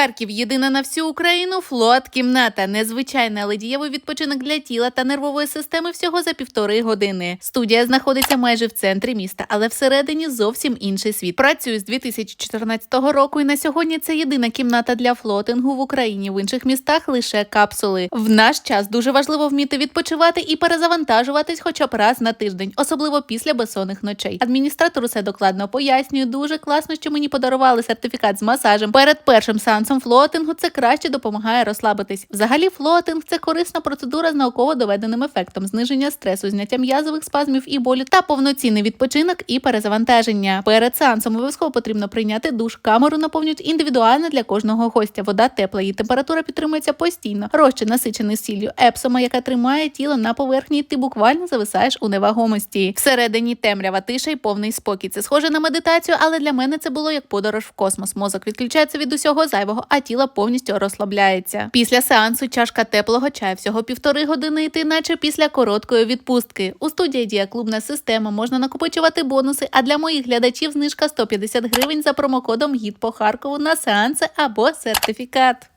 Харків єдина на всю Україну флот кімната. Незвичайний, але дієвий відпочинок для тіла та нервової системи всього за півтори години. Студія знаходиться майже в центрі міста, але всередині зовсім інший світ. Працює з 2014 року, і на сьогодні це єдина кімната для флотингу в Україні. В інших містах лише капсули. В наш час дуже важливо вміти відпочивати і перезавантажуватись хоча б раз на тиждень, особливо після безсонних ночей. Адміністратор усе докладно пояснює. Дуже класно, що мені подарували сертифікат з масажем. Перед першим сеансом флотингу це краще допомагає розслабитись. Взагалі, флотинг це корисна процедура з науково доведеним ефектом зниження стресу, зняття м'язових спазмів і болю та повноцінний відпочинок і перезавантаження. Перед сеансом обов'язково потрібно прийняти душ. Камеру наповнюють індивідуально для кожного гостя. Вода тепла, її температура підтримується постійно. Розчин насичений сіллю епсома, яка тримає тіло на поверхні. і Ти буквально зависаєш у невагомості. Всередині темрява тиша й повний спокій. Це схоже на медитацію, але для мене це було як подорож в космос. Мозок відключається від усього зайвого, а тіло повністю розслабляється. Після сеансу чашка теплого чаю всього півтори години йти, наче після короткої відпустки. У студії дія клубна система, можна накопичувати бонуси. А для моїх глядачів знижка 150 гривень за промокодом гід по Харкову на сеанси або сертифікат.